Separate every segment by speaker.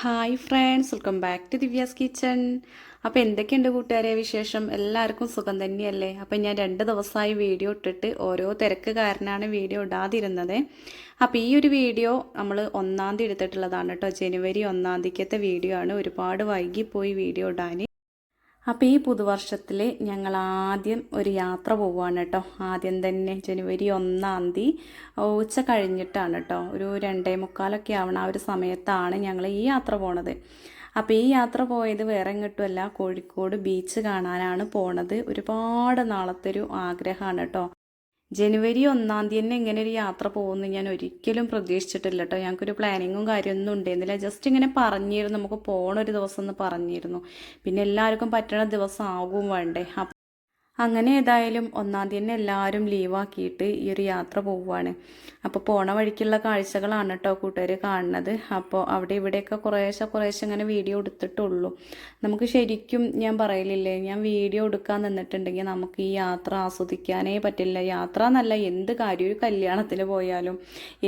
Speaker 1: Hi friends welcome back to Divya's kitchen അപ്പോൾ എന്തൊക്കെയുണ്ട് കൂട്ടുകാരെ വിശേഷം? എല്ലാവർക്കും സുഖം തന്നെയല്ലേ? അപ്പം ഞാൻ രണ്ട് ദിവസമായി വീഡിയോ ഇട്ടിട്ട് ഓരോ തിരക്ക് കാരനാണ് വീഡിയോ ഇടാതിരുന്നത്. അപ്പോൾ ഈ ഒരു വീഡിയോ നമ്മൾ ഒന്നാം തീയതി എടുത്തിട്ടുള്ളതാണ് കേട്ടോ. ജനുവരി ഒന്നാം തീയതിക്കത്തെ വീഡിയോ ആണ്. ഒരുപാട് വൈകിപ്പോയി വീഡിയോ ഇടാൻ അപ്പോൾ ഈ പുതുവർഷത്തിൽ ഞങ്ങൾ ആദ്യം ഒരു യാത്ര പോവുകയാണ് കേട്ടോ ആദ്യം തന്നെ ജനുവരി ഒന്നാം തീയതി ഉച്ച കഴിഞ്ഞിട്ടാണ് കേട്ടോ ഒരു രണ്ടേ മുക്കാലൊക്കെ ആവണ ആ ഒരു സമയത്താണ് ഞങ്ങൾ ഈ യാത്ര പോണത്. അപ്പോൾ ഈ യാത്ര പോയത് വേറെ എങ്ങോട്ടുമല്ല കോഴിക്കോട് ബീച്ച് കാണാനാണ് പോണത്. ഒരുപാട് നാളത്തെ ഒരു ആഗ്രഹമാണ് കേട്ടോ ജനുവരി ഒന്നാം തീയതി തന്നെ ഇങ്ങനെ ഒരു യാത്ര പോകുമെന്ന് ഞാൻ ഒരിക്കലും പ്രതീക്ഷിച്ചിട്ടില്ല കേട്ടോ ഞങ്ങൾക്കൊരു പ്ലാനിങ്ങും കാര്യമൊന്നും ഉണ്ടായിരുന്നില്ല. ജസ്റ്റ് ഇങ്ങനെ പറഞ്ഞിരുന്നു. നമുക്ക് പോകണ ഒരു ദിവസം എന്ന് പറഞ്ഞിരുന്നു. പിന്നെ എല്ലാവർക്കും പറ്റണ ദിവസം ആകും വേണ്ടേ. അങ്ങനെ ഏതായാലും ഒന്നാം തന്നെ എല്ലാവരും ലീവാക്കിയിട്ട് ഈ ഒരു യാത്ര പോവുകയാണ് അപ്പോൾ പോണ വഴിക്കുള്ള കാഴ്ചകളാണ് കേട്ടോ കൂട്ടുകാർ കാണുന്നത്. അപ്പോൾ അവിടെ ഇവിടെയൊക്കെ കുറേശ്ശെ കുറേശ്ശെ ഇങ്ങനെ വീഡിയോ എടുത്തിട്ടുള്ളൂ. നമുക്ക് ശരിക്കും ഞാൻ പറയലില്ലേ ഞാൻ വീഡിയോ എടുക്കാൻ നിന്നിട്ടുണ്ടെങ്കിൽ നമുക്ക് ഈ യാത്ര ആസ്വദിക്കാനേ പറ്റില്ല. യാത്ര എന്നല്ല എന്ത് കാര്യം? ഒരു കല്യാണത്തിന് പോയാലും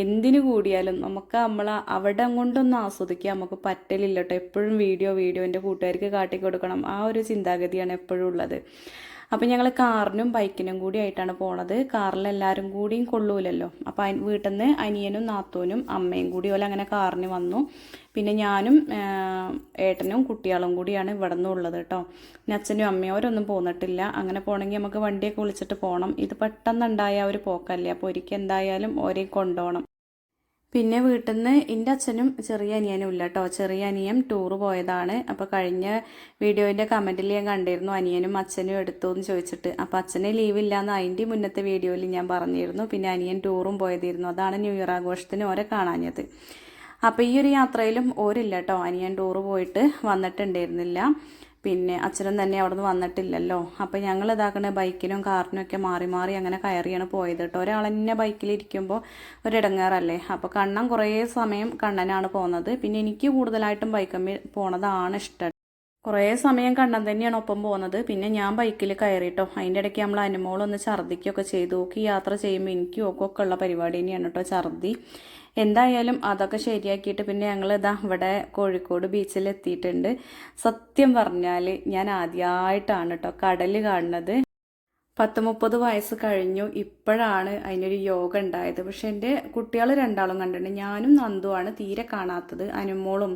Speaker 1: എന്തിനു കൂടിയാലും നമുക്ക് നമ്മൾ അവിടെ കൊണ്ടൊന്നും ആസ്വദിക്കാൻ നമുക്ക് പറ്റലില്ല കേട്ടോ എപ്പോഴും വീഡിയോ വീഡിയോ എന്റെ കൂട്ടുകാർക്ക് കാട്ടിക്കൊടുക്കണം. ആ ഒരു ചിന്താഗതിയാണ് എപ്പോഴും ഉള്ളത്. അപ്പം ഞങ്ങൾ കാറിനും ബൈക്കിനും കൂടി ആയിട്ടാണ് പോണത്. കാറിൽ എല്ലാവരും കൂടിയും കൊള്ളൂലല്ലോ. അപ്പോൾ വീട്ടിൽ നിന്ന് അനിയനും നാത്തൂനും അമ്മയും കൂടി പോലെ അങ്ങനെ കാറിന് വന്നു. പിന്നെ ഞാനും ഏട്ടനും കുട്ടികളും കൂടിയാണ് ഇവിടെ നിന്നുള്ളത് കേട്ടോ പിന്നെ അച്ഛനും അമ്മയും അവരൊന്നും പോന്നിട്ടില്ല. അങ്ങനെ പോകണമെങ്കിൽ നമുക്ക് വണ്ടിയൊക്കെ വിളിച്ചിട്ട് പോകണം ഇത് പെട്ടെന്നുണ്ടായ ഒരു പോക്കല്ലേ. അപ്പോൾ ഒരിക്കൽ എന്തായാലും ഒരേ കൊണ്ടുപോകണം പിന്നെ വീട്ടിൽ നിന്ന് എന്റെ അച്ഛനും ചെറിയ അനിയനും ഇല്ല കേട്ടോ ചെറിയ അനിയൻ ടൂർ പോയതാണ്. അപ്പോൾ കഴിഞ്ഞ വീഡിയോന്റെ കമന്റിൽ ഞാൻ കണ്ടിരുന്നു അനിയനും അച്ഛനും എടുത്തു എന്ന് ചോദിച്ചിട്ട്. അപ്പോൾ അച്ഛനെ ലീവ് ഇല്ലയെന്ന് അതിന്റെ മുന്നത്തെ വീഡിയോയിൽ ഞാൻ പറഞ്ഞിരുന്നു. പിന്നെ അനിയൻ ടൂറും പോയതായിരുന്നു. അതാണ് ന്യൂ ഇയർ ആഘോഷത്തിന് ഓരെ കാണാഞ്ഞത്. അപ്പോൾ ഈ ഒരു യാത്രയിലും ഓരില്ല കേട്ടോ അനിയൻ ടൂർ പോയിട്ട് വന്നിട്ടുണ്ടായിരുന്നില്ല. പിന്നെ അച്ഛനും തന്നെ അവിടെ നിന്ന് വന്നിട്ടില്ലല്ലോ. അപ്പോൾ ഞങ്ങൾ ഇതാക്കണ ബൈക്കിനും കാറിനും ഒക്കെ മാറി മാറി അങ്ങനെ കയറിയാണ് പോയത് കേട്ടോ ഒരാൾ തന്നെ ബൈക്കിലിരിക്കുമ്പോൾ ഒരിടങ്ങാറല്ലേ. അപ്പോൾ കണ്ണൻ കുറേ സമയം കണ്ണനാണ് പോകുന്നത് പിന്നെ എനിക്ക് കൂടുതലായിട്ടും ബൈക്കമ്മ പോണതാണ് ഇഷ്ടം. കുറേ സമയം കണ്ണൻ തന്നെയാണ് ഒപ്പം പോകുന്നത് പിന്നെ ഞാൻ ബൈക്കിൽ കയറിട്ടോ അതിന്റെ ഇടയ്ക്ക് നമ്മൾ അനുമോളൊന്ന് ഛർദ്ദിക്കുകയൊക്കെ ചെയ്തു. നോക്കി യാത്ര ചെയ്യുമ്പോൾ എനിക്കും ഒക്കെ ഉള്ള പരിപാടി തന്നെയാണ് കേട്ടോ ഛർദ്ദി. എന്തായാലും അതൊക്കെ ശരിയാക്കിയിട്ട് പിന്നെ ഞങ്ങൾ ഇതാ ഇവിടെ കോഴിക്കോട് ബീച്ചിൽ എത്തിയിട്ടുണ്ട്. സത്യം പറഞ്ഞാൽ ഞാൻ ആദ്യമായിട്ടാണ് കേട്ടോ കടൽ കാണുന്നത്. പത്ത് മുപ്പത് വയസ്സ് കഴിഞ്ഞു. ഇപ്പോഴാണ് അതിനൊരു യോഗ ഉണ്ടായത്. പക്ഷെ എന്റെ കുട്ടികൾ രണ്ടാളും കണ്ടിട്ടുണ്ട്. ഞാനും നന്ദുവാണ് തീരെ കാണാത്തത്. അനുമോളും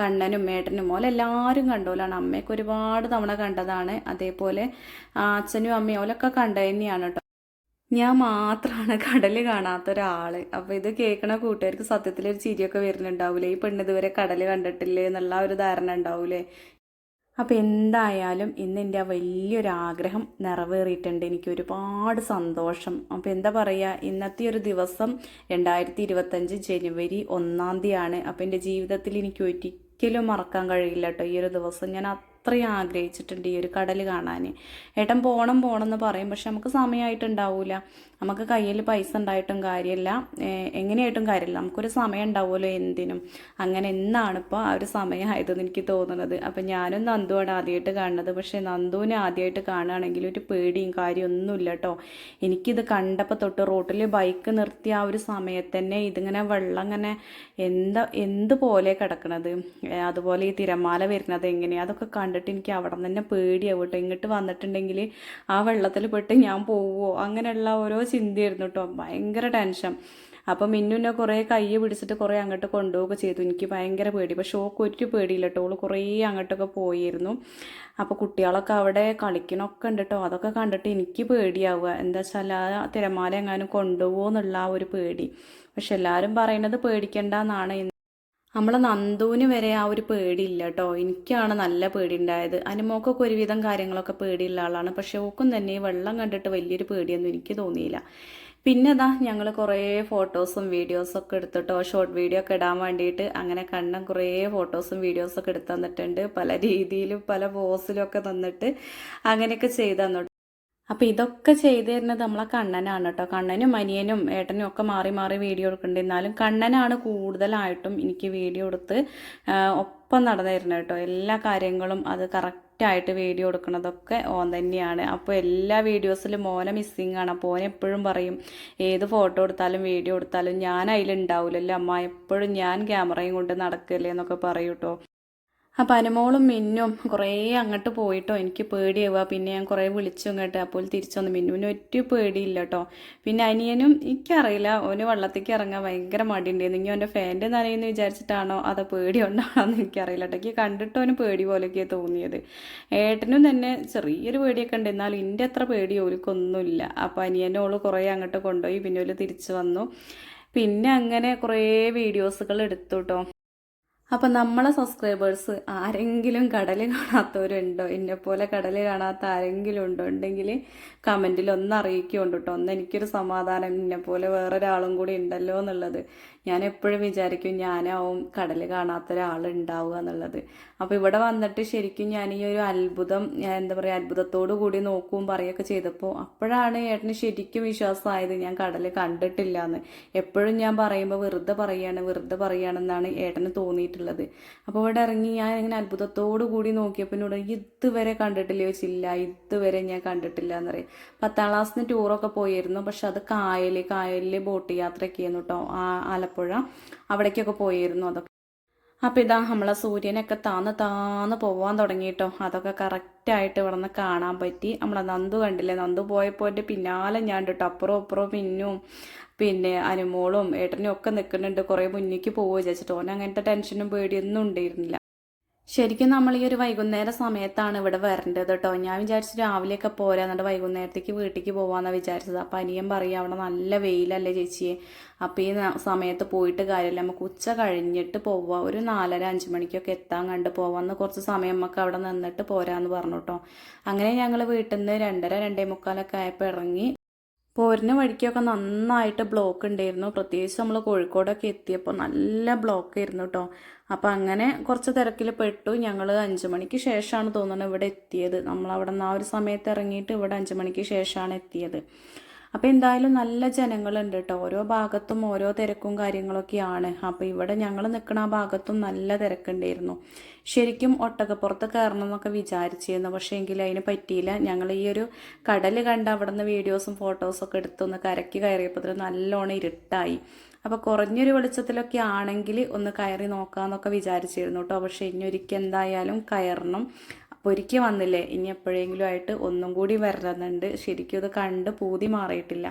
Speaker 1: കണ്ണനും മേട്ടനും മോലെ എല്ലാവരും കണ്ടോലാണ്. അമ്മയൊക്കെ ഒരുപാട് തവണ കണ്ടതാണ്. അതേപോലെ അച്ഛനും അമ്മയും ഓലൊക്കെ കണ്ടതന്നെയാണ് കേട്ടോ ഞാൻ മാത്രമാണ് കടൽ കാണാത്ത ഒരാൾ അപ്പോൾ ഇത് കേൾക്കണ കൂട്ടുകാർക്ക് സത്യത്തിൽ ഒരു ചിരിയൊക്കെ വരുന്നുണ്ടാവൂലേ? ഈ പെണ്ണ് ഇതുവരെ കടൽ കണ്ടിട്ടില്ലേ എന്നുള്ള ഒരു ധാരണ ഉണ്ടാവൂലേ? അപ്പോൾ എന്തായാലും ഇന്ന് എന്റെ ആ വലിയൊരു ആഗ്രഹം നിറവേറിയിട്ടുണ്ട്. എനിക്ക് ഒരുപാട് സന്തോഷം. അപ്പോൾ എന്താ പറയുക ഇന്നത്തെ ഒരു ദിവസം രണ്ടായിരത്തി ഇരുപത്തഞ്ച് ജനുവരി ഒന്നാം തീയതിയാണ്. അപ്പോൾ എന്റെ ജീവിതത്തിൽ എനിക്ക് ഒരിക്കലും മറക്കാൻ കഴിയില്ല കേട്ടോ ഈ ഒരു ദിവസം. ഞാൻ അത്രയും ആഗ്രഹിച്ചിട്ടുണ്ട് ഈ ഒരു കടൽ കാണാൻ ഏട്ടൻ പോകണം പോകണം എന്ന് പറയും. പക്ഷെ നമുക്ക് സമയമായിട്ടുണ്ടാവില്ല നമുക്ക് കയ്യിൽ പൈസ ഉണ്ടായിട്ടും കാര്യമില്ല. എങ്ങനെയായിട്ടും കാര്യമില്ല. നമുക്കൊരു സമയം ഉണ്ടാവുമല്ലോ എന്തിനും. അങ്ങനെ എന്നാണ് ഇപ്പോൾ ആ ഒരു സമയമായതെന്ന് എനിക്ക് തോന്നുന്നത്. അപ്പം ഞാനും നന്ദുവാണ് ആദ്യമായിട്ട് കാണുന്നത്. പക്ഷേ നന്ദുവിനെ ആദ്യമായിട്ട് കാണുകയാണെങ്കിൽ ഒരു പേടിയും കാര്യമൊന്നുമില്ല കേട്ടോ. എനിക്കിത് കണ്ടപ്പോൾ തൊട്ട് റോട്ടിൽ ബൈക്ക് നിർത്തിയ ആ ഒരു സമയത്ത് തന്നെ ഇതിങ്ങനെ വെള്ളം അങ്ങനെ എന്താ എന്ത് പോലെ കിടക്കണത് അതുപോലെ ഈ തിരമാല വരുന്നത് എങ്ങനെയാണ് അതൊക്കെ കണ്ടിട്ട് എനിക്ക് അവിടെ നിന്ന് തന്നെ പേടിയാവും കേട്ടോ. ഇങ്ങോട്ട് വന്നിട്ടുണ്ടെങ്കിൽ ആ വെള്ളത്തിൽ പെട്ട് ഞാൻ പോവുമോ അങ്ങനെയുള്ള ഓരോ ചിന്തയായിരുന്നു കേട്ടോ. ഭയങ്കര ടെൻഷൻ. അപ്പം മിന്നുനെ കുറേ കൈ പിടിച്ചിട്ട് കുറേ അങ്ങോട്ട് കൊണ്ടുപോവുകയൊക്കെ ചെയ്തു. എനിക്ക് ഭയങ്കര പേടി. പക്ഷേ ഓക്ക് ഒരു പേടിയില്ല കേട്ടോ. ഓൾ കുറേ അങ്ങോട്ടൊക്കെ പോയിരുന്നു. അപ്പോൾ കുട്ടികളൊക്കെ അവിടെ കളിക്കണമൊക്കെ ഉണ്ട് കേട്ടോ. അതൊക്കെ കണ്ടിട്ട് എനിക്ക് പേടിയാവുക. എന്താ വെച്ചാൽ ആ തിരമാല എങ്ങാനും കൊണ്ടുപോകുമെന്നുള്ള ആ ഒരു പേടി. പക്ഷെ എല്ലാവരും പറയുന്നത് പേടിക്കേണ്ട എന്നാണ് നമ്മളെ നന്ദുവിന് വരെ ആ ഒരു പേടിയില്ല കേട്ടോ. എനിക്കാണ് നല്ല പേടി ഉണ്ടായത് അനുമോക്കൊക്കെ ഒരുവിധം കാര്യങ്ങളൊക്കെ പേടിയുള്ള ആളാണ്. പക്ഷെ ഓക്കും തന്നെ വെള്ളം കണ്ടിട്ട് വലിയൊരു പേടിയൊന്നും എനിക്ക് തോന്നിയില്ല. പിന്നെ ഇതാ ഞങ്ങൾ കുറേ ഫോട്ടോസും വീഡിയോസും ഒക്കെ എടുത്തിട്ടോ. ഷോർട്ട് വീഡിയോ ഒക്കെ ഇടാൻ വേണ്ടിയിട്ട് അങ്ങനെ കണ്ണൻ കുറേ ഫോട്ടോസും വീഡിയോസും ഒക്കെ എടുത്തു തന്നിട്ടുണ്ട്. പല രീതിയിലും പല പോസിലും ഒക്കെ തന്നിട്ട് അങ്ങനെയൊക്കെ ചെയ്തു തന്നിട്ട് അപ്പോൾ ഇതൊക്കെ ചെയ്തു തരുന്നത് നമ്മളെ കണ്ണനാണ് കേട്ടോ. കണ്ണനും അനിയനും ഏട്ടനും ഒക്കെ മാറി മാറി വീഡിയോ എടുക്കുന്നുണ്ട്. എന്നാലും കണ്ണനാണ് കൂടുതലായിട്ടും എനിക്ക് വീഡിയോ എടുത്ത് ഒപ്പം ഒപ്പം നടന്നിരുന്നത് കേട്ടോ. എല്ലാ കാര്യങ്ങളും അത് കറക്റ്റായിട്ട് വീഡിയോ എടുക്കുന്നതൊക്കെ ഓൻ തന്നെയാണ്. അപ്പോൾ എല്ലാ വീഡിയോസിലും മോനെ മിസ്സിങ് ആണ്. അപ്പോൾ ഓൻ എപ്പോഴും പറയും ഏത് ഫോട്ടോ എടുത്താലും വീഡിയോ എടുത്താലും ഞാൻ അതിലുണ്ടാവില്ലല്ലോ അമ്മ. എപ്പോഴും ഞാൻ ക്യാമറയും കൊണ്ട് നടക്കല്ലേ എന്നൊക്കെ പറയും കേട്ടോ. അപ്പം അനുമോളും മിന്നും കുറേ അങ്ങോട്ട് പോയിട്ടോ. എനിക്ക് പേടിയാവുക. പിന്നെ ഞാൻ കുറേ വിളിച്ചു അങ്ങോട്ട് അപ്പോൾ തിരിച്ചു വന്നു. മിന്നുവിന് ഒറ്റ പേടിയില്ല കേട്ടോ. പിന്നെ അനിയനും എനിക്കറിയില്ല. ഓന് വെള്ളത്തേക്ക് ഇറങ്ങാൻ ഭയങ്കര മടിയുണ്ടായിരുന്നു. അവന്റെ ഫാന്റെ നനയെന്ന് വിചാരിച്ചിട്ടാണോ? അതോ പേടി കൊണ്ടാണോന്ന് എനിക്കറിയില്ല കേട്ടോ. എനിക്ക് കണ്ടിട്ട് അവന് പേടി പോലെയൊക്കെയാണ് തോന്നിയത്. ഏട്ടനും തന്നെ ചെറിയൊരു പേടിയൊക്കെ ഉണ്ട്. എന്നാലും എന്റെ അത്ര പേടി ഓലിക്കൊന്നുമില്ല അപ്പോൾ ഓൾ കുറേ അങ്ങോട്ട് കൊണ്ടുപോയി. പിന്നെ ഓൽ തിരിച്ചു വന്നു. പിന്നെ അങ്ങനെ കുറേ വീഡിയോസുകൾ എടുത്തു കേട്ടോ. അപ്പം നമ്മളെ സബ്സ്ക്രൈബേഴ്സ് ആരെങ്കിലും കടൽ കാണാത്തവരുണ്ടോ? എന്നെ പോലെ കടൽ കാണാത്ത ആരെങ്കിലും ഉണ്ടോ? ഉണ്ടെങ്കിൽ കമന്റിൽ ഒന്ന് അറിയിക്കുന്നുണ്ട് കേട്ടോ. ഒന്ന് എനിക്കൊരു സമാധാനം. എന്നെ പോലെ വേറൊരാളും കൂടി ഉണ്ടല്ലോ എന്നുള്ളത്. ഞാൻ എപ്പോഴും വിചാരിക്കും ഞാനാവും കടൽ കാണാത്ത ഒരാളുണ്ടാവുക എന്നുള്ളത്. അപ്പോൾ ഇവിടെ വന്നിട്ട് ശരിക്കും ഞാൻ ഈ ഒരു അത്ഭുതം എന്താ പറയുക അത്ഭുതത്തോടു കൂടി നോക്കുകയും പറയുകയൊക്കെ ചെയ്തപ്പോൾ അപ്പോഴാണ് ഏട്ടന് ശരിക്കും വിശ്വാസമായത് ഞാൻ കടൽ കണ്ടിട്ടില്ല എന്ന് എപ്പോഴും ഞാൻ പറയുമ്പോൾ വെറുതെ പറയുകയാണ് വെറുതെ പറയുകയാണെന്നാണ് ഏട്ടന് തോന്നിയിട്ടുള്ളത്. അപ്പോൾ ഇവിടെ ഇറങ്ങി ഞാൻ ഇങ്ങനെ അത്ഭുതത്തോടു കൂടി നോക്കിയപ്പോൾ എന്നോട് ഇതുവരെ കണ്ടിട്ടില്ല ചോദിച്ചില്ല ഇതുവരെ ഞാൻ കണ്ടിട്ടില്ല എന്ന് പറയും. പത്താം ക്ലാസ്സിന് ടൂറൊക്കെ പോയിരുന്നു പക്ഷെ അത് കായൽ കായലിൽ ബോട്ട് യാത്രയൊക്കെ ആയിരുന്നു കേട്ടോ ആ ആലപ്പുഴ അവിടേക്കൊക്കെ പോയിരുന്നു അതൊക്കെ. അപ്പം ഇതാ നമ്മളെ സൂര്യനൊക്കെ താന്ന് താന്ന് പോവാൻ തുടങ്ങിയിട്ടോ. അതൊക്കെ കറക്റ്റായിട്ട് ഇവിടെ നിന്ന് കാണാൻ പറ്റി. നമ്മളെ നന്ദു കണ്ടില്ലേ? നന്ദു പോയപ്പോൾ എന്റെ പിന്നാലെ ഞാൻ കേട്ടോ അപ്പുറവും അപ്പുറവും പിന്നും പിന്നെ അനുമോളും ഏട്ടനും ഒക്കെ നിൽക്കുന്നുണ്ട് കുറേ മുന്നിലേക്ക് പോവുക വിചാരിച്ചിട്ട്. ഓൻ അങ്ങനത്തെ ടെൻഷനും പേടിയൊന്നും ഉണ്ടായിരുന്നില്ല. ശരിക്കും നമ്മൾ ഈ ഒരു വൈകുന്നേര സമയത്താണ് ഇവിടെ വരേണ്ടത് കേട്ടോ. ഞാൻ വിചാരിച്ചു രാവിലെയൊക്കെ പോരാ എന്നിട്ട് വൈകുന്നേരത്തേക്ക് വീട്ടിലേക്ക് പോവാന്നാണ് വിചാരിച്ചത്. അപ്പൊ അനിയൻ പറയാം അവിടെ നല്ല വെയിലല്ലേ ചേച്ചിയെ. അപ്പൊ ഈ സമയത്ത് പോയിട്ട് കാര്യമില്ല. നമുക്ക് ഉച്ച കഴിഞ്ഞിട്ട് പോവാ. ഒരു നാലര അഞ്ച് മണിക്കൊക്കെ എത്താൻ കണ്ട് പോവാന്ന് കുറച്ച് സമയം നമുക്ക് അവിടെ നിന്നിട്ട് പോരാന്ന് പറഞ്ഞു കേട്ടോ. അങ്ങനെ ഞങ്ങൾ വീട്ടിൽ നിന്ന് രണ്ടര രണ്ടേ മുക്കാലൊക്കെ ആയപ്പോൾ ഇറങ്ങി പോരുന്ന വഴിക്കൊക്കെ നന്നായിട്ട് ബ്ലോക്ക് ഉണ്ടായിരുന്നു. പ്രത്യേകിച്ച് നമ്മൾ കോഴിക്കോടൊക്കെ എത്തിയപ്പോൾ നല്ല ബ്ലോക്ക് ആയിരുന്നു കേട്ടോ അപ്പോൾ അങ്ങനെ കുറച്ച് തിരക്കിൽ പെട്ടു. ഞങ്ങൾ അഞ്ച് മണിക്ക് ശേഷമാണ് തോന്നുന്നത് ഇവിടെ എത്തിയത്. നമ്മൾ അവിടെ നിന്ന് ആ ഒരു സമയത്ത് ഇറങ്ങിയിട്ട് ഇവിടെ അഞ്ച് മണിക്ക് ശേഷമാണ് എത്തിയത്. അപ്പോൾ എന്തായാലും നല്ല ജനങ്ങളുണ്ട് കേട്ടോ ഓരോ ഭാഗത്തും ഓരോ തിരക്കും കാര്യങ്ങളൊക്കെയാണ്. അപ്പോൾ ഇവിടെ ഞങ്ങൾ നിൽക്കുന്ന ആ ഭാഗത്തും നല്ല തിരക്കുണ്ടായിരുന്നു. ശരിക്കും ഒട്ടകപ്പുറത്ത് കയറണം എന്നൊക്കെ വിചാരിച്ചിരുന്നു. പക്ഷേ എങ്കിൽ അതിന് പറ്റിയില്ല. ഞങ്ങൾ ഈ ഒരു കടൽ കണ്ട് അവിടെ നിന്ന് വീഡിയോസും ഫോട്ടോസൊക്കെ എടുത്തൊന്ന് കരക്കി കയറിയപ്പോൾ നല്ലോണം ഇരുട്ടായി. അപ്പോൾ കുറഞ്ഞൊരു വെളിച്ചത്തിലൊക്കെ ആണെങ്കിൽ ഒന്ന് കയറി നോക്കാമെന്നൊക്കെ വിചാരിച്ചിരുന്നു കേട്ടോ പക്ഷേ ഇനി ഒരിക്കൽ എന്തായാലും കയറണം. അപ്പോൾ ഒരിക്കൽ വന്നില്ലേ? ഇനി എപ്പോഴെങ്കിലും ആയിട്ട് ഒന്നും കൂടി വരണമെന്നുണ്ട്. ശരിക്കും ഇത് കണ്ട് പൂതി മാറിയിട്ടില്ല.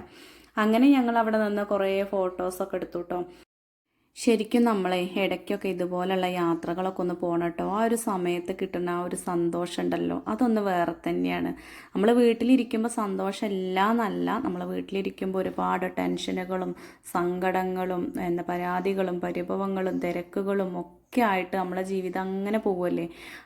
Speaker 1: അങ്ങനെ ഞങ്ങൾ അവിടെ നിന്ന് കുറേ ഫോട്ടോസൊക്കെ എടുത്തു കേട്ടോ ശരിക്കും നമ്മളെ ഇടയ്ക്കൊക്കെ ഇതുപോലുള്ള യാത്രകളൊക്കെ ഒന്ന് പോകണം കേട്ടോ. ആ ഒരു സമയത്ത് കിട്ടുന്ന ആ ഒരു സന്തോഷം ഉണ്ടല്ലോ. അതൊന്ന് വേറെ തന്നെയാണ്. നമ്മൾ വീട്ടിലിരിക്കുമ്പോൾ സന്തോഷം ഇല്ലാന്നല്ല നമ്മൾ വീട്ടിലിരിക്കുമ്പോൾ ഒരുപാട് ടെൻഷനുകളും സങ്കടങ്ങളും എന്താ പരാതികളും പരിഭവങ്ങളും തിരക്കുകളും ഒക്കെ ആയിട്ട് നമ്മളെ ജീവിതം അങ്ങനെ പോകുമല്ലേ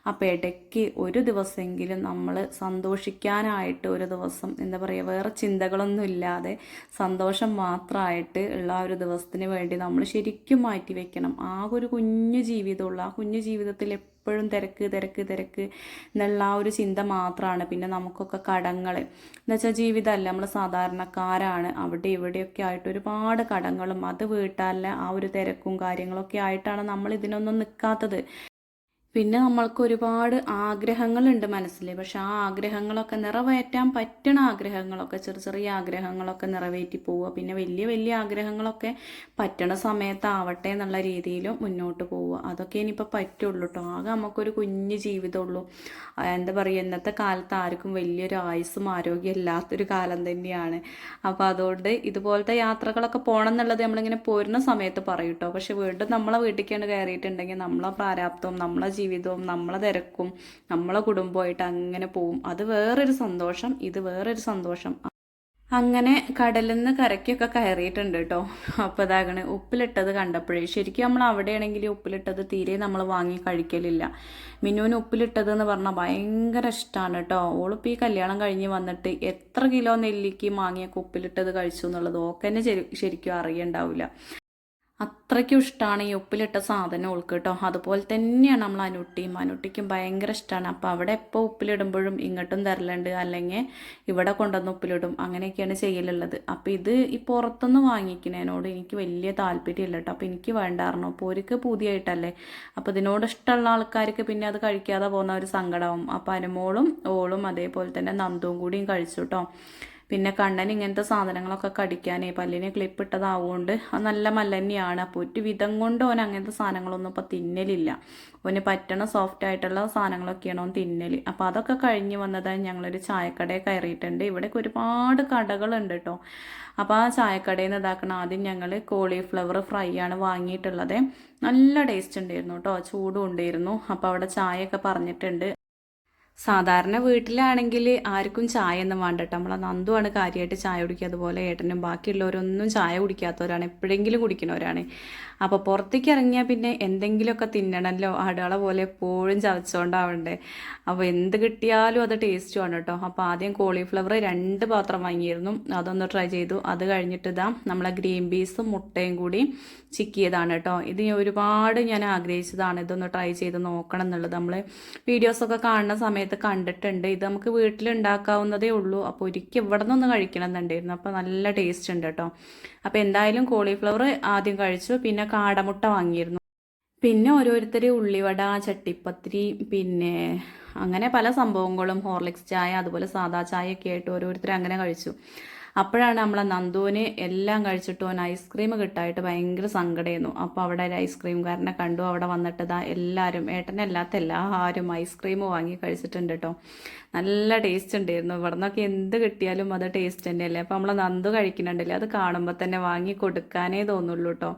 Speaker 1: അപ്പോൾ ഇടയ്ക്ക് ഒരു ദിവസമെങ്കിലും നമ്മൾ സന്തോഷിക്കാനായിട്ട് ഒരു ദിവസം എന്താ പറയുക വേറെ ചിന്തകളൊന്നും ഇല്ലാതെ സന്തോഷം മാത്രമായിട്ട് ഉള്ള ഒരു ദിവസത്തിന് വേണ്ടി നമ്മൾ ശരിക്കും മാറ്റി വെക്കണം. ആ ഒരു കുഞ്ഞു ജീവിതമുള്ള. ആ കുഞ്ഞു ജീവിതത്തിൽ എപ്പോഴും തിരക്ക് തിരക്ക് തിരക്ക് എന്നുള്ള ആ ഒരു ചിന്ത മാത്രമാണ്. പിന്നെ നമുക്കൊക്കെ കടങ്ങൾ. എന്ന് വെച്ചാൽ ജീവിതമല്ല. നമ്മൾ സാധാരണക്കാരാണ്. അവിടെ ഇവിടെയൊക്കെ ആയിട്ട് ഒരുപാട് കടങ്ങളും അത് വീട്ടാലെ ആ ഒരു തിരക്കും കാര്യങ്ങളൊക്കെ ആയിട്ടാണ് നമ്മൾ ഇതിനൊന്നും നിൽക്കാത്തത്. പിന്നെ നമ്മൾക്ക് ഒരുപാട് ആഗ്രഹങ്ങളുണ്ട് മനസ്സിൽ പക്ഷെ ആ ആഗ്രഹങ്ങളൊക്കെ നിറവേറ്റാൻ പറ്റണ ആഗ്രഹങ്ങളൊക്കെ ചെറിയ ചെറിയ ആഗ്രഹങ്ങളൊക്കെ നിറവേറ്റി പോവുക. പിന്നെ വലിയ വലിയ ആഗ്രഹങ്ങളൊക്കെ പറ്റണ സമയത്താവട്ടെ എന്നുള്ള രീതിയിലും മുന്നോട്ട് പോവുക. അതൊക്കെ ഇനിയിപ്പോൾ പറ്റുള്ളൂ കേട്ടോ ആകെ നമുക്കൊരു കുഞ്ഞു ജീവിതമുള്ളൂ. എന്താ പറയുക ഇന്നത്തെ കാലത്ത് ആർക്കും വലിയൊരു ആയുസ്സും ആരോഗ്യം ഇല്ലാത്തൊരു കാലം തന്നെയാണ്. അപ്പോൾ അതുകൊണ്ട് ഇതുപോലത്തെ യാത്രകളൊക്കെ പോകണം എന്നുള്ളത് നമ്മളിങ്ങനെ പോരുന്ന സമയത്ത് പറയും കേട്ടോ പക്ഷെ വീണ്ടും നമ്മളെ വീട്ടിലേക്കാണ് കയറിയിട്ടുണ്ടെങ്കിൽ നമ്മളെ പ്രാരാബ്ദവും നമ്മളെ ജീവിതവും നമ്മളെ തിരക്കും നമ്മളെ കുടുംബമായിട്ട് അങ്ങനെ പോവും. അത് വേറൊരു സന്തോഷം ഇത് വേറൊരു സന്തോഷം. അങ്ങനെ കടലിൽ നിന്ന് കരയ്ക്കൊക്കെ കയറിയിട്ടുണ്ട് കേട്ടോ അപ്പോൾ ഇതാകണ് ഉപ്പിലിട്ടത് കണ്ടപ്പോഴേ. ശരിക്കും നമ്മൾ അവിടെയാണെങ്കിൽ ഉപ്പിലിട്ടത് തീരെ നമ്മൾ വാങ്ങി കഴിക്കലില്ല. മിനുവിന് ഉപ്പിലിട്ടത് എന്ന് പറഞ്ഞാൽ ഭയങ്കര ഇഷ്ടമാണ് കേട്ടോ ഓളിപ്പോൾ ഈ കല്യാണം കഴിഞ്ഞ് വന്നിട്ട് എത്ര കിലോ നെല്ലിക്ക് മാങ്ങിയൊക്കെ ഉപ്പിലിട്ടത് കഴിച്ചു എന്നുള്ളത് ഓക്കെ തന്നെ ശരി- ശരിക്കും അറിയണ്ടാവില്ല അത്രയ്ക്കും ഇഷ്ടമാണ് ഈ ഉപ്പിലിട്ട സാധനം ഓൾക്ക് കേട്ടോ. അതുപോലെ തന്നെയാണ് നമ്മൾ അനുട്ടിയും. അനുട്ടിക്കും ഭയങ്കര ഇഷ്ടമാണ് അപ്പോൾ അവിടെ എപ്പോൾ ഉപ്പിലിടുമ്പോഴും ഇങ്ങോട്ടും തരലുണ്ട്. അല്ലെങ്കിൽ ഇവിടെ കൊണ്ടുവന്ന് ഉപ്പിലിടും. അങ്ങനെയൊക്കെയാണ് ചെയ്യലുള്ളത്. അപ്പോൾ ഇത് ഈ പുറത്തുനിന്ന് വാങ്ങിക്കുന്നതിനോട് എനിക്ക് വലിയ താല്പര്യമില്ല കേട്ടോ. അപ്പോൾ എനിക്ക് വേണ്ടായിരുന്നു. അപ്പോൾ ഒരിക്കൽ പുതിയായിട്ടല്ലേ. അപ്പോൾ ഇതിനോട് ഇഷ്ടമുള്ള ആൾക്കാർക്ക് പിന്നെ അത് കഴിക്കാതെ പോകുന്ന ഒരു സങ്കടമാവും. അപ്പോൾ അനുമോളും ഓളും അതേപോലെ തന്നെ നന്ദുവും കൂടിയും കഴിച്ചു കേട്ടോ. പിന്നെ കണ്ണൻ ഇങ്ങനത്തെ സാധനങ്ങളൊക്കെ കടിക്കാനേ പല്ലിന് ക്ലിപ്പ് ഇട്ടതാവുകൊണ്ട് അത് നല്ല മല്ലന്നെയാണ് അപ്പോൾ ഒരു വിധം കൊണ്ട് ഓൻ അങ്ങനത്തെ സാധനങ്ങളൊന്നും ഇപ്പോൾ തിന്നലില്ല. ഓന് പറ്റണ സോഫ്റ്റ് ആയിട്ടുള്ള സാധനങ്ങളൊക്കെയാണ് ഓൻ തിന്നൽ അപ്പോൾ അതൊക്കെ കഴിഞ്ഞ് വന്നതായി ഞങ്ങളൊരു ചായക്കടയിൽ കയറിയിട്ടുണ്ട്. ഇവിടെയൊക്കെ ഒരുപാട് കടകളുണ്ട് കേട്ടോ അപ്പോൾ ആ ചായക്കടയിൽ നിന്ന് ഇതാക്കണം ആദ്യം ഞങ്ങൾ കോളിഫ്ലവർ ഫ്രൈ ആണ് വാങ്ങിയിട്ടുള്ളത്. നല്ല ടേസ്റ്റ് ഉണ്ടായിരുന്നു കേട്ടോ ചൂടും ഉണ്ടായിരുന്നു. അപ്പോൾ അവിടെ ചായയൊക്കെ പറഞ്ഞിട്ടുണ്ട്. സാധാരണ വീട്ടിലാണെങ്കിൽ ആർക്കും ചായ ഒന്നും വേണ്ട കേട്ടോ നമ്മളെ നന്ദുവാണ് കാര്യമായിട്ട് ചായ കുടിക്കുക. അതുപോലെ ഏട്ടനും ബാക്കിയുള്ളവരൊന്നും ചായ കുടിക്കാത്തവരാണ്. എപ്പോഴെങ്കിലും കുടിക്കുന്നവരാണ്. അപ്പോൾ പുറത്തേക്ക് ഇറങ്ങിയാൽ പിന്നെ എന്തെങ്കിലുമൊക്കെ തിന്നണമല്ലോ ആടുകള പോലെ എപ്പോഴും ചവച്ചുകൊണ്ടാവണ്ടേ അപ്പോൾ എന്ത് കിട്ടിയാലും അത് ടേസ്റ്റുമാണ് കേട്ടോ അപ്പോൾ ആദ്യം കോളിഫ്ലവർ രണ്ട് പാത്രം വാങ്ങിയിരുന്നു. അതൊന്ന് ട്രൈ ചെയ്തു. അത് കഴിഞ്ഞിട്ട് ഇതാ നമ്മളെ ഗ്രീൻ പീസും മുട്ടയും കൂടി ചിക്കിയതാണ് കേട്ടോ ഇത് ഒരുപാട് ഞാൻ ആഗ്രഹിച്ചതാണ്. ഇതൊന്ന് ട്രൈ ചെയ്ത് നോക്കണം എന്നുള്ളത്. നമ്മൾ വീഡിയോസൊക്കെ കാണുന്ന സമയത്ത് കണ്ടിട്ടുണ്ട്. ഇത് നമുക്ക് വീട്ടിലുണ്ടാക്കാവുന്നതേ ഉള്ളൂ. അപ്പോൾ ഒരിക്കൽ ഇവിടെ നിന്നൊന്ന് കഴിക്കണം എന്നുണ്ടായിരുന്നു. അപ്പോൾ നല്ല ടേസ്റ്റ് ഉണ്ട് കേട്ടോ അപ്പോൾ എന്തായാലും കോളിഫ്ലവർ ആദ്യം കഴിച്ചു. പിന്നെ കാടമുട്ട വാങ്ങിയിരുന്നു. പിന്നെ ഓരോരുത്തർ ഉള്ളിവട ചട്ടിപ്പത്തിരി പിന്നെ അങ്ങനെ പല സംഭവങ്ങളും. ഹോർലിക്സ് ചായ അതുപോലെ സാദാ ചായ ഒക്കെ ആയിട്ട് ഓരോരുത്തർ അങ്ങനെ കഴിച്ചു. അപ്പോഴാണ് നമ്മളെ നന്ദുവിന് എല്ലാം കഴിച്ചിട്ട് ഓൻ ഐസ്ക്രീം കിട്ടായിട്ട് ഭയങ്കര സങ്കടമായിരുന്നു. അപ്പോൾ അവിടെ ഒരു ഐസ്ക്രീംകാരനെ കണ്ടു. അവിടെ വന്നിട്ട് ഇതാ എല്ലാവരും ഏട്ടനല്ലാത്ത എല്ലാവരും ഐസ്ക്രീം വാങ്ങി കഴിച്ചിട്ടുണ്ട് കേട്ടോ നല്ല ടേസ്റ്റ് ഉണ്ടായിരുന്നു. ഇവിടെ നിന്നൊക്കെ എന്ത് കിട്ടിയാലും അത് ടേസ്റ്റ് തന്നെയല്ലേ? അപ്പോൾ നമ്മളെ നന്ദു കഴിക്കുന്നുണ്ടല്ലേ? അത് കാണുമ്പോൾ തന്നെ വാങ്ങി കൊടുക്കാനേ തോന്നുള്ളൂ കേട്ടോ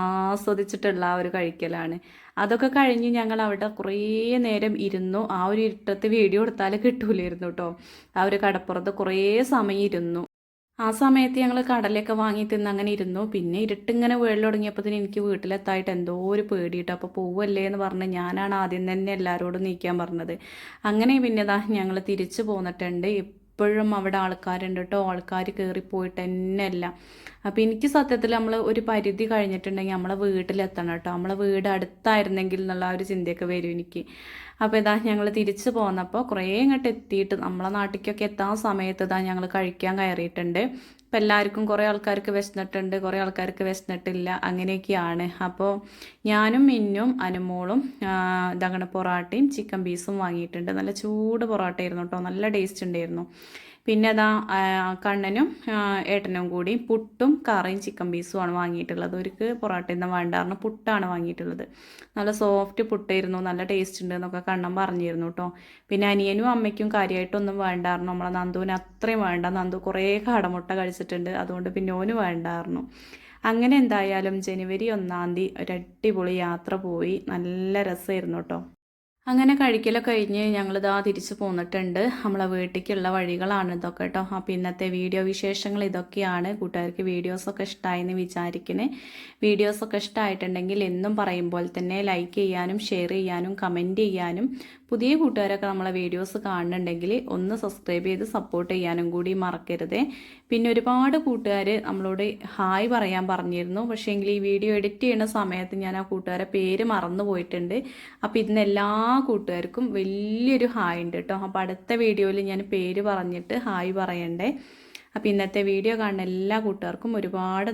Speaker 1: ആസ്വദിച്ചിട്ടുള്ള ആ ഒരു കഴിക്കലാണ്. അതൊക്കെ കഴിഞ്ഞ് ഞങ്ങൾ അവിടെ കുറേ നേരം ഇരുന്നു. ആ ഒരു ഇരുട്ടത്ത് വീഡിയോ എടുത്താൽ കിട്ടൂലായിരുന്നു കേട്ടോ ആ ഒരു കടപ്പുറത്ത് കുറേ സമയം ഇരുന്നു. ആ സമയത്ത് ഞങ്ങൾ കടലൊക്കെ വാങ്ങി തിന്ന് അങ്ങനെ ഇരുന്നു. പിന്നെ ഇരുട്ടിങ്ങനെ തുടങ്ങിയപ്പോൾ എനിക്ക് വീട്ടിലെത്തായിട്ട് എന്തോ ഒരു പേടിയിട്ട്. അപ്പോൾ പോവല്ലേ എന്ന് പറഞ്ഞ് ഞാനാണ് ആദ്യം തന്നെ എല്ലാവരോടും നീക്കാൻ പറഞ്ഞത്. അങ്ങനെ പിന്നെ ഞങ്ങൾ തിരിച്ചു പോന്നിട്ടുണ്ട്. ഇപ്പോഴും അവിടെ ആൾക്കാരുണ്ട് കേട്ടോ ആൾക്കാർ കയറിപ്പോയിട്ട് തന്നെയല്ല അപ്പോൾ എനിക്ക് സത്യത്തിൽ നമ്മൾ ഒരു പരിധി കഴിഞ്ഞിട്ടുണ്ടെങ്കിൽ നമ്മളെ വീട്ടിലെത്തണം കേട്ടോ നമ്മളെ വീട് അടുത്തായിരുന്നെങ്കിൽ എന്നുള്ള ഒരു ചിന്തയൊക്കെ വരും എനിക്ക്. അപ്പോൾ ഇതാ ഞങ്ങൾ തിരിച്ചു പോന്നപ്പോൾ കുറേ ഇങ്ങോട്ട് എത്തിയിട്ട് നമ്മളെ നാട്ടിലേക്കൊക്കെ എത്താൻ സമയത്ത് ഇതാ ഞങ്ങൾ കഴിക്കാൻ കയറിയിട്ടുണ്ട്. ഇപ്പം എല്ലാവർക്കും കുറേ ആൾക്കാർക്ക് വിശന്നിട്ടുണ്ട് കുറേ ആൾക്കാർക്ക് വിശന്നിട്ടില്ല അങ്ങനെയൊക്കെയാണ്. അപ്പോൾ ഞാനും മിന്നും അനുമോളും ഇതങ്ങനെ പൊറാട്ടയും ചിക്കൻ പീസും വാങ്ങിയിട്ടുണ്ട്. നല്ല ചൂട് പൊറാട്ടയായിരുന്നു കേട്ടോ നല്ല ടേസ്റ്റ് ഉണ്ടായിരുന്നു. പിന്നെ അതാ കണ്ണനും ഏട്ടനും കൂടി പുട്ടും കറിയും ചിക്കൻ പീസും പീസുമാണ് വാങ്ങിയിട്ടുള്ളത്. ഒരുക്ക് പൊറോട്ട എന്ന വേണ്ടാറിന് പുട്ടാണ് വാങ്ങിയിട്ടുള്ളത്. നല്ല സോഫ്റ്റ് പുട്ടായിരുന്നു നല്ല ടേസ്റ്റ് ഉണ്ട് എന്നൊക്കെ കണ്ണൻ പറഞ്ഞിരുന്നു കേട്ടോ പിന്നെ അനിയനും അമ്മയ്ക്കും കാര്യമായിട്ടൊന്നും വേണ്ടായിരുന്നു നമ്മളെ നന്ദുവിന് അത്രയും വേണ്ട. നന്ദു കുറേ കടമുട്ട കഴിച്ചിട്ടുണ്ട്. അതുകൊണ്ട് പിന്നെ ഓന് വേണ്ടായിരുന്നു അങ്ങനെ എന്തായാലും ജനുവരി ഒന്നാം തീയതി ഒരു അടിപൊളി യാത്ര പോയി. നല്ല രസമായിരുന്നു കേട്ടോ അങ്ങനെ കഴിക്കലൊക്കെ കഴിഞ്ഞ് ഞങ്ങളിതാ തിരിച്ചു പോന്നിട്ടുണ്ട്. നമ്മളെ വീട്ടിലേക്കുള്ള വഴികളാണ് ഇതൊക്കെ കേട്ടോ അപ്പോൾ ഇന്നത്തെ വീഡിയോ വിശേഷങ്ങൾ ഇതൊക്കെയാണ്. കൂട്ടുകാർക്ക് വീഡിയോസൊക്കെ ഇഷ്ടമായെന്ന് വിചാരിക്കണേ. വീഡിയോസൊക്കെ ഇഷ്ടമായിട്ടുണ്ടെങ്കിൽ എന്നും പറയും പോലെ തന്നെ ലൈക്ക് ചെയ്യാനും ഷെയർ ചെയ്യാനും കമന്റ് ചെയ്യാനും. പുതിയ കൂട്ടുകാരൊക്കെ നമ്മളെ വീഡിയോസ് കാണുന്നുണ്ടെങ്കിൽ ഒന്ന് സബ്സ്ക്രൈബ് ചെയ്ത് സപ്പോർട്ട് ചെയ്യാനും കൂടി മറക്കരുത്. പിന്നെ ഒരുപാട് കൂട്ടുകാർ നമ്മളോട് ഹായ് പറയാൻ പറഞ്ഞിരുന്നു. പക്ഷേ ഈ വീഡിയോ എഡിറ്റ് ചെയ്യുന്ന സമയത്ത് ഞാൻ ആ കൂട്ടുകാരെ പേര് മറന്നു പോയിട്ടുണ്ട്. അപ്പോൾ ഇന്ന് എല്ലാ കൂട്ടുകാർക്കും വലിയൊരു ഹായ് ഉണ്ട് കേട്ടോ. അപ്പോൾ അടുത്ത വീഡിയോയിൽ ഞാൻ പേര് പറഞ്ഞിട്ട് ഹായ് പറയണ്ടേ. അപ്പോൾ ഇന്നത്തെ വീഡിയോ കാണുന്ന എല്ലാ കൂട്ടുകാർക്കും ഒരുപാട്